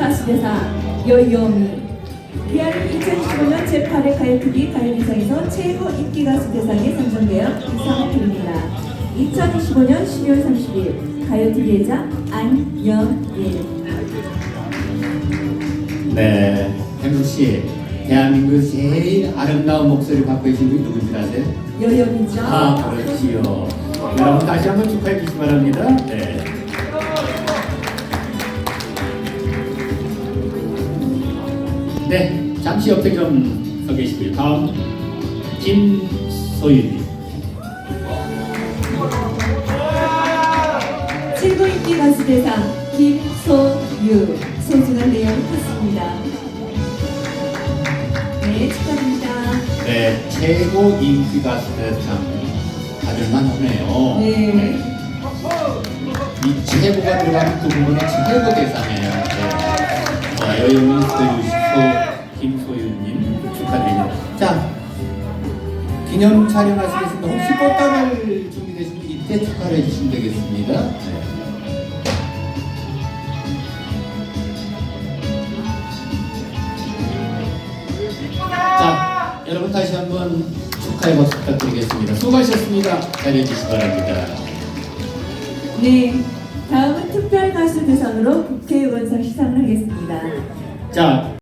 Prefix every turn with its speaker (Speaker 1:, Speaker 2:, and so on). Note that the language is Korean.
Speaker 1: 가수대상 여요미 기아는 2015년 제8회 가요TV 가요대상에서 최고 인기 가수 대상에 선정되어 이상을 드립니다. 2025년 12월 30일 가요TV 회장 안영일
Speaker 2: 네, hen우 씨, 대한민국 제일 아름다운 목소리 갖고 계신 분이 누군지 아세요?
Speaker 1: 여요미죠.
Speaker 2: 아, 그렇지요. 여러분 다시 한번 축하해 주시기 바랍니다. 네. 네, 잠시 옆에 좀 서 계시고요. 다음 김소윤님.
Speaker 1: 최고 인기 가수 대상 김소유 소중한 내용 듣습니다. 네 축하드립니다.
Speaker 2: 네, 최고 인기 가수 대상 받을만 하네요.
Speaker 1: 네.
Speaker 2: 이 최고가 들어가는 그 부분은 최고 대상이에요. 네. 자, 여유민 소유시 소 김소유님 축하드립니다. 자, 기념 촬영하시겠습니다. 혹시 꽃다발 준비되신 분 이때 축하를 해주시면 되겠습니다. 네. 자, 여러분 다시 한번 축하의 박수 부탁드리겠습니다. 수고하셨습니다. 잘해 주시기 바랍니다.
Speaker 1: 네, 다음은 특별 가수 대상으로 국회의원상 시상을 하겠습니다.
Speaker 2: 자,